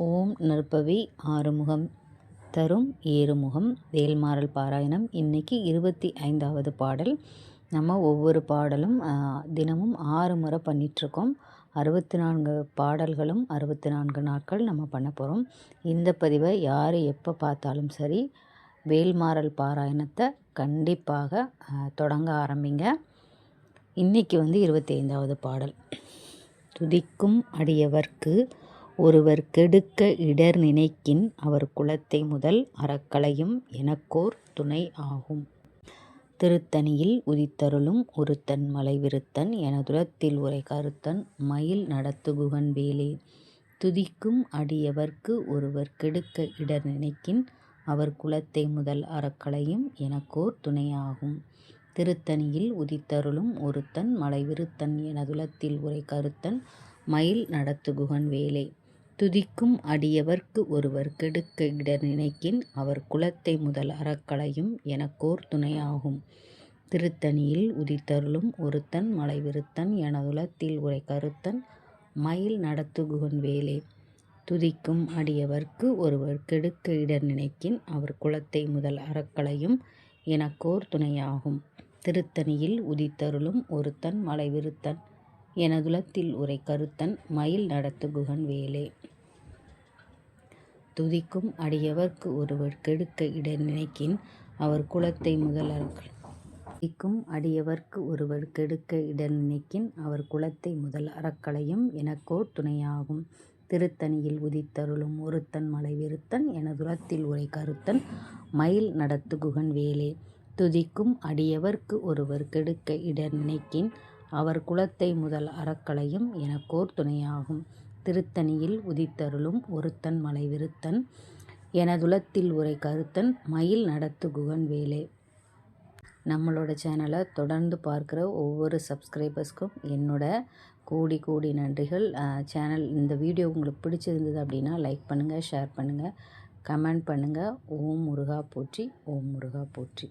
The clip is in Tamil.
ஓம் நற்பவி ஆறுமுகம் தரும் ஏறுமுகம் வேல்மாறல் பாராயணம். இன்றைக்கி இருபத்தி ஐந்தாவது பாடல். நம்ம ஒவ்வொரு பாடலும் தினமும் ஆறு முறை பண்ணிகிட்ருக்கோம் அறுபத்தி நான்கு பாடல்களும் அறுபத்தி நான்கு நாட்கள் நம்ம பண்ண போகிறோம் இந்த பதிவை யார் எப்போ பார்த்தாலும் சரி வேல்மாறல் பாராயணத்தை கண்டிப்பாக தொடங்க ஆரம்பிங்க. இன்றைக்கி வந்து இருபத்தி ஐந்தாவது பாடல். துதிக்கும் அடியவர்க்கு ஒருவர் கெடுக்க இடர் நினைக்கின் அவர் குலத்தை முதல் அறக்களையும் எனக்கோர் துணை ஆகும். திருத்தணியில் உதித்தருளும் ஒருத்தன் மலைவிருத்தன் எனதுரத்தில் உரை கருத்தன் மயில் நடத்துகுகன் வேலே. துதிக்கும் அடியவர்க்கு ஒருவர் கெடுக்க இடர் நினைக்கின் அவர் குலத்தை முதல் அறக்களையும் எனக்கோர் துணையாகும் திருத்தணியில் உதித்தருளும் ஒருத்தன் மலைவிருத்தன் எனதுலத்தில் உரை கருத்தன் மயில் நடத்துகுகன் வேலே. துதிக்கும் அடியவர்க்கு ஒருவர் கெடுக்க இடர் நினைக்கின் அவர் குலத்தை முதல் அறக்களையும் எனக்கோர் துணையாகும். திருத்தணியில் உதித்தருளும் ஒருத்தன் மலைவிருத்தன் எனதுலத்தில் உரை கருத்தன் மயில் நடத்துகுகன் வேலே. துதிக்கும் அடியவர்க்கு ஒருவர் கெடுக்க இடர் நினைக்கின் அவர் குலத்தை முதல் அறக்களையும் எனக்கோர் துணையாகும். திருத்தணியில் உதித்தருளும் ஒருத்தன் மலைவிருத்தன் எனதுலத்தில் உரை கருத்தன் மயில் நடத்துகுகன் வேலே. துதிக்கும் அடியவர்க்கு ஒருவர் கெடுக்க இட நினைக்கின் அவர் குலத்தை முதலார்கள். துதிக்கும் அடியவர்க்கு ஒருவர் கெடுக்க இட நினைக்கின் அவர் குலத்தை முதல் அறக்களையும் எனக்கோர் துணையாகும். திருத்தணியில் உதித்தருளும் ஒருத்தன் மலை விருத்தன் எனதுரத்தில் உரை கருத்தன் மயில் நடத்து குகன் வேலே. துதிக்கும் அடியவர்க்கு ஒருவர் கெடுக்க இடர் நினைக்கின் அவர் குலத்தை முதல் அறக்களையும் எனக்கோர் துணையாகும். திருத்தணியில் உதித்தருளும் ஒருத்தன் மலைவிருத்தன் எனதுலத்தில் உரை கருத்தன் மயில் நடத்து குகன் வேலே நம்மளோட சேனலை தொடர்ந்து பார்க்குற ஒவ்வொரு சப்ஸ்கிரைபர்ஸ்க்கும் என்னோட கூடி கூடி நன்றிகள். சேனல் இந்த வீடியோ உங்களுக்கு பிடிச்சிருந்தது அப்படின்னா லைக் பண்ணுங்கள் ஷேர் பண்ணுங்கள் கமெண்ட் பண்ணுங்கள் ஓம் முருகா போற்றி ஓம் முருகா போற்றி.